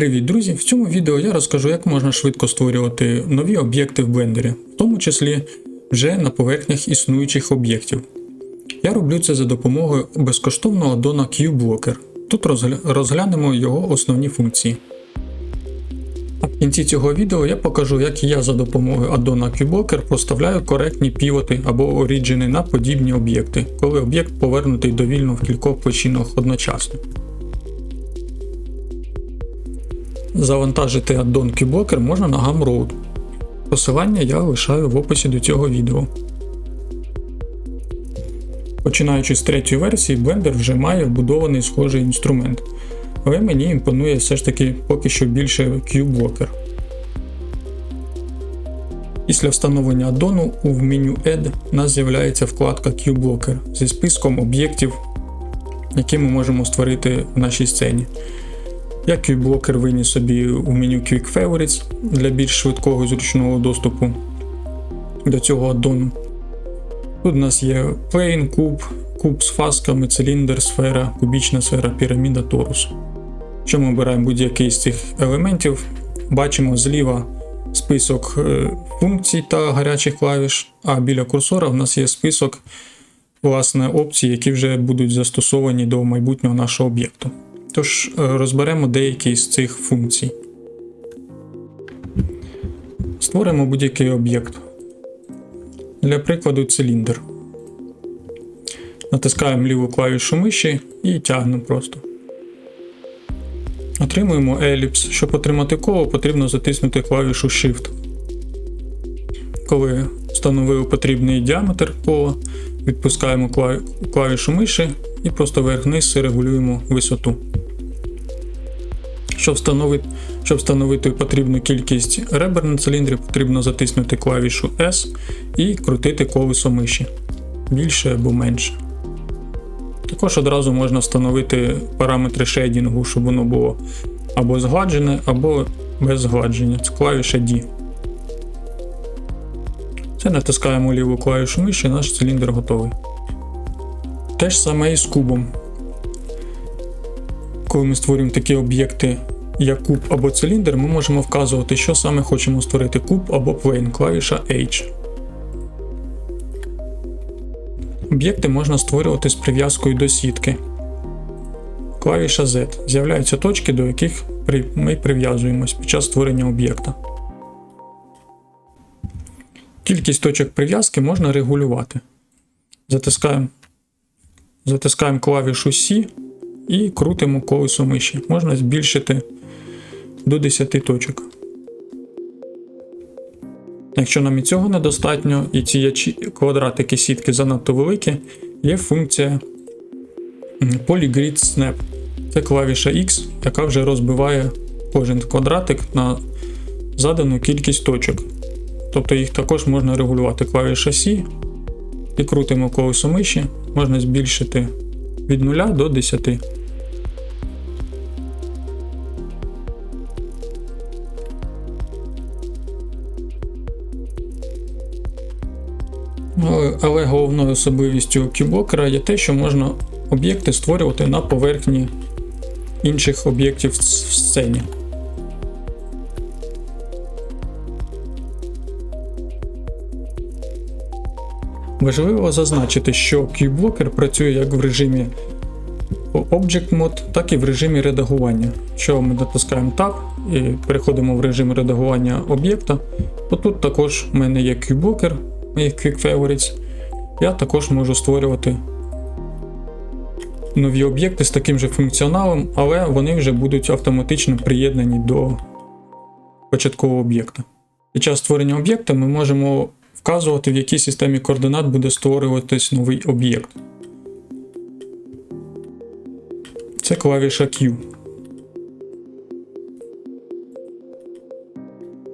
Привіт, друзі! В цьому відео я розкажу, як можна швидко створювати нові об'єкти в блендері, в тому числі вже на поверхнях існуючих об'єктів. Я роблю це за допомогою безкоштовного аддона QBlocker. Тут розглянемо його основні функції. А в кінці цього відео я покажу, як я за допомогою аддона QBlocker проставляю коректні півоти або оріджини на подібні об'єкти, коли об'єкт повернутий довільно в кількох площинах одночасно. Завантажити аддон QBlocker можна на Gumroad. Посилання я лишаю в описі до цього відео. Починаючи з третьої версії, Blender вже має вбудований схожий інструмент. Але мені імпонує все ж таки поки що більше QBlocker. Після встановлення аддону в меню Add у нас з'являється вкладка QBlocker зі списком об'єктів, які ми можемо створити в нашій сцені. Я QBlocker виніс собі у меню Quick Favorites для більш швидкого і зручного доступу до цього аддону. Тут у нас є плейн, куб, куб з фасками, циліндр, сфера, кубічна сфера, піраміда, торус. Якщо ми обираємо будь-який з цих елементів, бачимо зліва список е, функцій та гарячих клавіш, а біля курсора в нас є список власне, опцій, які вже будуть застосовані до майбутнього нашого об'єкту. Тож е, розберемо деякі з цих функцій. Створимо будь-який об'єкт. Для прикладу, циліндр. Натискаємо ліву клавішу миші і тягнемо просто. Отримуємо еліпс. Щоб отримати коло, потрібно затиснути клавішу Shift. Коли встановили потрібний діаметр кола, відпускаємо клавішу миші і просто вверх-вниз регулюємо висоту. Щоб встановити, щоб встановити потрібну кількість ребер на циліндрі, потрібно затиснути клавішу S і крутити колесо миші більше або менше. Також одразу можна встановити параметри шейдінгу, щоб воно було або згладжене, або без згладження. Це клавіша D. Це натискаємо ліву клавішу миші, наш циліндр готовий. Те ж саме і з кубом. Коли ми створюємо такі об'єкти, як куб або циліндр, ми можемо вказувати, що саме хочемо створити куб або плейн, клавіша H. Об'єкти можна створювати з прив'язкою до сітки. Клавіша Z. З'являються точки, до яких ми прив'язуємось під час створення об'єкта. Кількість точок прив'язки можна регулювати. Затискаємо, затискаємо клавішу C і крутимо колесо миші. Можна збільшити до 10 точок. Якщо нам і цього недостатньо, і ці квадратики сітки занадто великі, є функція Polygrid Snap. Це клавіша X, яка вже розбиває кожен квадратик на задану кількість точок. Тобто їх також можна регулювати клавіша C і крутимо колесо миші, можна збільшити від 0 до 10. Але, головною особливістю QBlocker є те, що можна об'єкти створювати на поверхні інших об'єктів в сцені. Важливо зазначити, що QBlocker працює як в режимі Object Mode, так і в режимі редагування. Якщо ми натискаємо Tab і переходимо в режим редагування об'єкта, то тут також в мене є QBlocker, Quick Favorites. Я також можу створювати нові об'єкти з таким же функціоналом, але вони вже будуть автоматично приєднані до початкового об'єкта. Під час створення об'єкта ми можемо вказувати, в якій системі координат буде створюватись новий об'єкт. Це клавіша Q.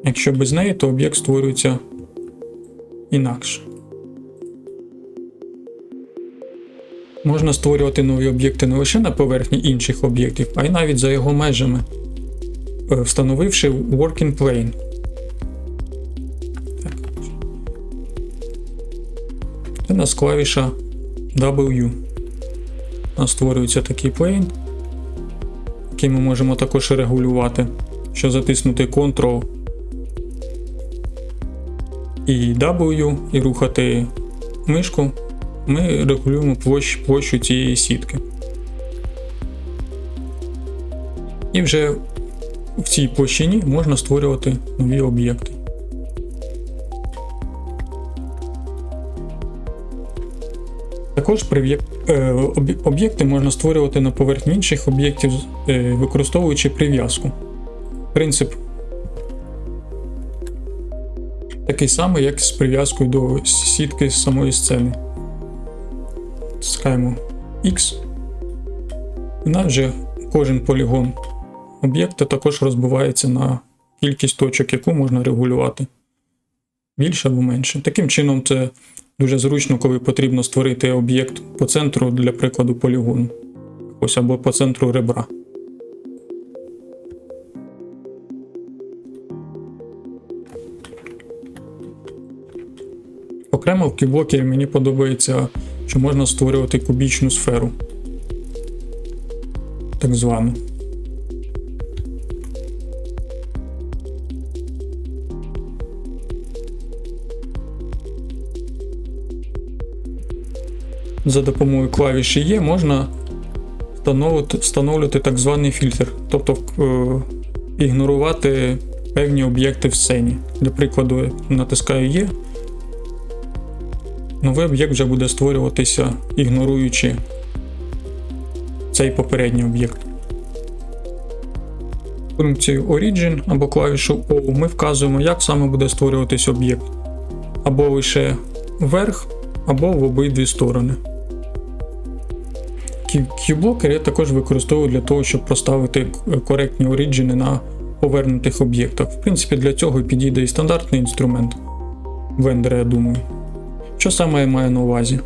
Якщо без неї, то об'єкт створюється інакше. Можна створювати нові об'єкти не лише на поверхні інших об'єктів, а й навіть за його межами, е, встановивши Working Plane. Це у нас клавіша W. У нас створюється такий плейн. який ми можемо також регулювати, що затиснути Ctrl і W і рухати мишку, ми регулюємо площ, площу цієї сітки. І вже в цій площині можна створювати нові об'єкти. Також е, об'є- об'єкти можна створювати на поверхні інших об'єктів, е, використовуючи прив'язку. Принцип такий самий, як з прив'язкою до сітки з самої сцени. Тискаємо X. І нас вже кожен полігон об'єкта також розбивається на кількість точок, яку можна регулювати. Більше або менше. Таким чином, це дуже зручно, коли потрібно створити об'єкт по центру, для прикладу, полігону. Ось або по центру ребра. Окремо в кіблокері мені подобається, що можна створювати кубічну сферу. Так звану. За допомогою клавіші Є можна встановлювати так званий фільтр, тобто е, ігнорувати певні об'єкти в сцені. Для прикладу, натискаю Є. Новий об'єкт вже буде створюватися, ігноруючи цей попередній об'єкт. Функцію Origin або клавішу O ми вказуємо, як саме буде створюватись об'єкт. Або лише вверх, або в обидві сторони. Q-блокер я також використовую для того, щоб проставити коректні оріджини на повернутих об'єктах. В принципі, для цього підійде і стандартний інструмент вендора, я думаю. Що саме я маю на увазі?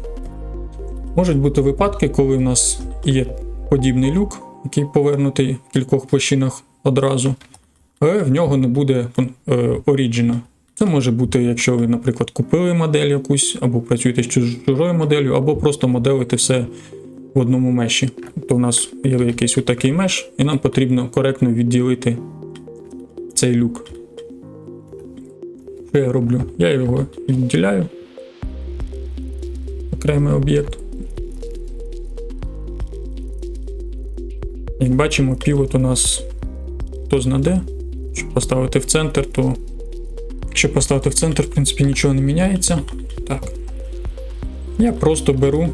Можуть бути випадки, коли в нас є подібний люк, який повернутий в кількох площинах одразу, але в нього не буде е, оріджина. Це може бути, якщо ви, наприклад, купили модель якусь, або працюєте з чужою моделлю, або просто моделите все в одному меші. Тобто у нас є якийсь отакий меш, і нам потрібно коректно відділити цей люк. Що я роблю? Я його відділяю. Окремий об'єкт. Як бачимо, півот у нас хто знаде. Щоб поставити в центр, то якщо поставити в центр, в принципі, нічого не міняється. Так. Я просто беру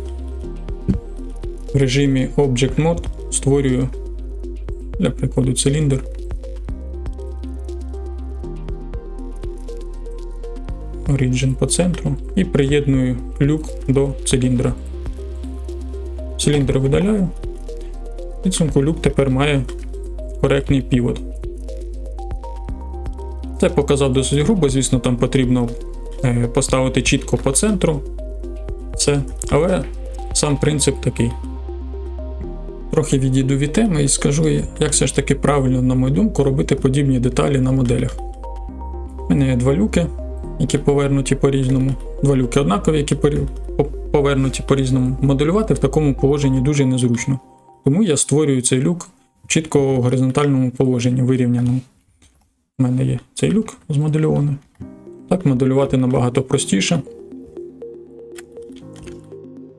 в режимі Object Mode, створюю, для прикладу, циліндр. Origin по центру і приєдную люк до циліндра. Циліндр видаляю. Підсумку люк тепер має коректний півот. Це показав досить грубо, звісно, там потрібно е, поставити чітко по центру. Все. Але сам принцип такий. Трохи відійду від теми і скажу, як все ж таки правильно, на мою думку, робити подібні деталі на моделях. У мене є два люки, які повернуті по-різному. Два люки однакові, які повернуті по-різному. Моделювати в такому положенні дуже незручно. Тому я створюю цей люк чітко в горизонтальному положенні, вирівняному. У мене є цей люк змодельований. Так, моделювати набагато простіше.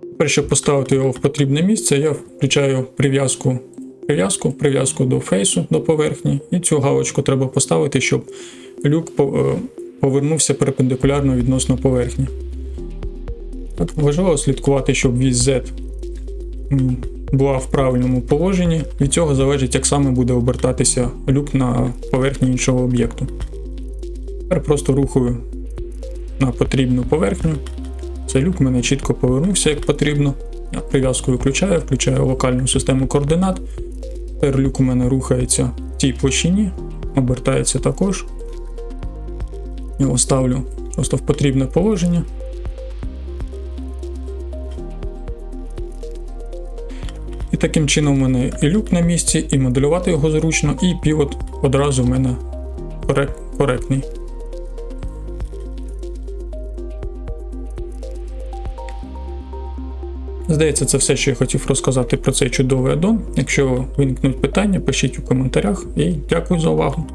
Тепер, щоб поставити його в потрібне місце, я включаю прив'язку прив'язку, прив'язку до фейсу, до поверхні, і цю галочку треба поставити, щоб люк повернувся перпендикулярно відносно поверхні. Так, Важливо слідкувати, щоб вісь Z була в правильному положенні. Від цього залежить, як саме буде обертатися люк на поверхні іншого об'єкту. Тепер просто рухаю на потрібну поверхню. Цей люк в мене чітко повернувся як потрібно. Я прив'язку виключаю, включаю локальну систему координат. Тепер люк у мене рухається в цій площині, обертається також. Його ставлю просто в потрібне положення. І таким чином у мене і люк на місці, і моделювати його зручно, і півот одразу в мене коректний. Здається, це все, що я хотів розказати про цей чудовий аддон. Якщо виникнуть питання, пишіть у коментарях і дякую за увагу.